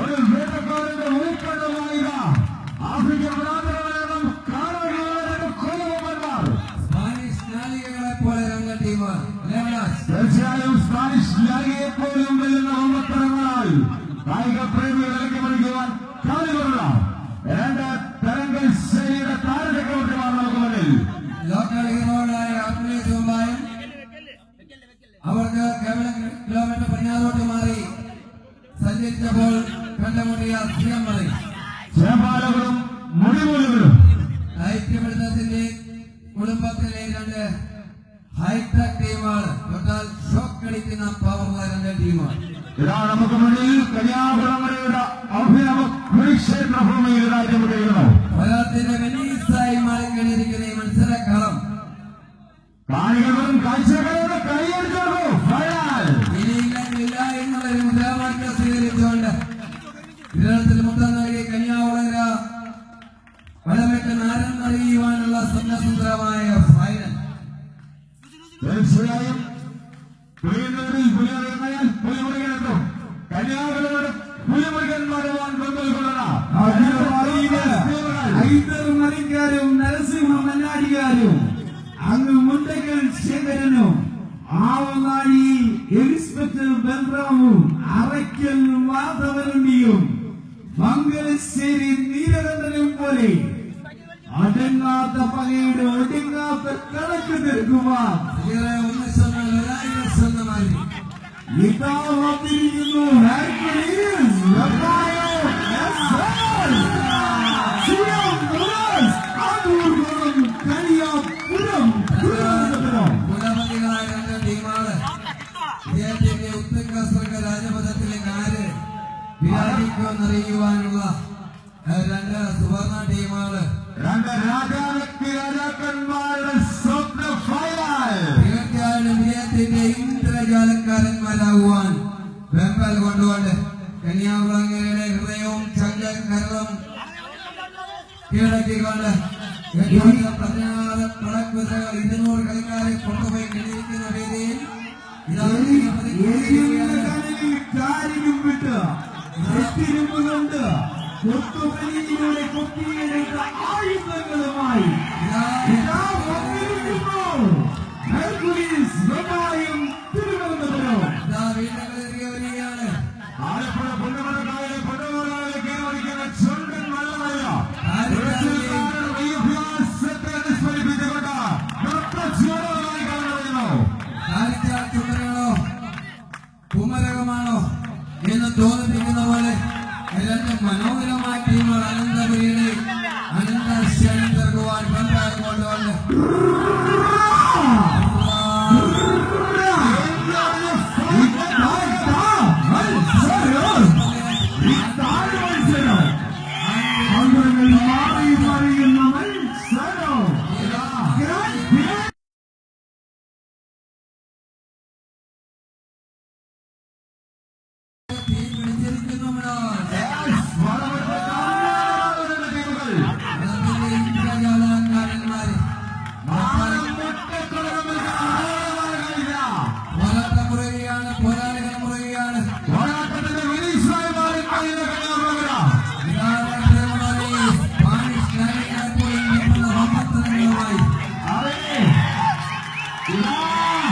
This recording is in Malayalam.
ഒരു വേട്ടക്കാരന്റെ ഊക്കടമായ ആഫ്രിക്കൻ ഭ്രാന്തരായ കാരണവന്മാരുടെ കൊലവന്മാർ സ്പാനിഷ് നാലികകളെ പോലെ രണ്ട് ടീം ലെവനാസ് തീർച്ചയായും സ്പാനിഷ് ലാഗയെ പോലും വെല്ലുന്ന ഒമ്പത്തരങ്ങളാൽ കായിക പ്രേമികൾ സഞ്ചരിച്ചപ്പോൾ കണ്ടുമുട്ടിയ സിയം മണി ചേമ്പാലകളും മുടിമൂലുകളും ഐക്യപ്പെടുത്തത്തിന്റെ കുടുംബത്തിലെ രണ്ട് ഹൈടെക് ടീമാണ് തൊട്ടാൽ ഷോക്ക് അടിക്കുന്ന പവറുള്ള രണ്ട് ടീമാണ് ഇതാ നമുക്ക് മുന്നിൽ കന്യാകുളങ്ങരയുടെ അഭിനവ കുരുക്ഷേത്ര ഭൂമിയിൽ രാജ്യമുട്ടിയിരുന്നു ഫലത്തിന്റെ വെനീസായി മാറിക്കഴിഞ്ഞിരിക്കുന്ന ഈ മത്സരക്കളം. കാണികളും കാഴ്ചക്കാരോട് മുദ്രാവാക്യം സ്വീകരിച്ചുകൊണ്ട് കേരളത്തിൽ മൊത്തം നൽകി കന്യാകുളങ്ങര വടമേറ്റ് നാരം അറിയുവാനുള്ള സ്വപ്നസുന്ദരമായ ഫൈനൽ തീർച്ചയായും മുമ്പിൽ ഐതറും മരിക്കാരും നരസിംഹ മന്നാടികാരും അങ്ങ് മുണ്ടകൽ ശേഖരനും ആവനാഴിയിൽ ഇൻസ്പെക്ടർ ബൽറാമും അറയ്ക്കൽ മാധവനുണ്ടിയും മംഗലശ്ശേരി നീലകണ്ഠനും പോലെ അടങ്ങാത്ത പകയുടെ ഒടുങ്ങാത്ത കണക്ക് തീർക്കുവാൻ ഇതാ വന്നിരിക്കുന്നു. ഹെർക്കുലീസ് ഏഹ്, രണ്ട് സുവർണ ടീമാണ് രണ്ട് രാജാവ്യക്തി രാജാക്കന്മാരുടെ സ്വപ്ന ഫൈനൽ തീർച്ചയായും വിജയത്തിന്റെ ഇന്ദ്രജാലക്കാരന്മാരാകുവാൻ വെമ്പൽ കൊണ്ടുകൊണ്ട് കന്യാകുളങ്ങരയുടെ ഹൃദയവും ചങ്കരവും കീഴടക്കിക്കൊണ്ട് പതിനാറ് പടക്കുതിരകൾ ഇരുന്നൂറ് കളിക്കാരെ കൊണ്ടുപോയി കഴിഞ്ഞിരിക്കുന്ന രീതിയിൽ ഇതാ ഏരിയയുടെ കൊത്തുപലിയിലൂടെ കൊത്തിയെടുത്ത ആയുധങ്ങളുമായി എന്ന് തോന്നിപ്പിക്കുന്ന പോലെ രണ്ട് മനോഹരമായ ടീമുകൾ അനന്തപുരിയുടെ അനന്ത മത്സരം ഇതാ Ah!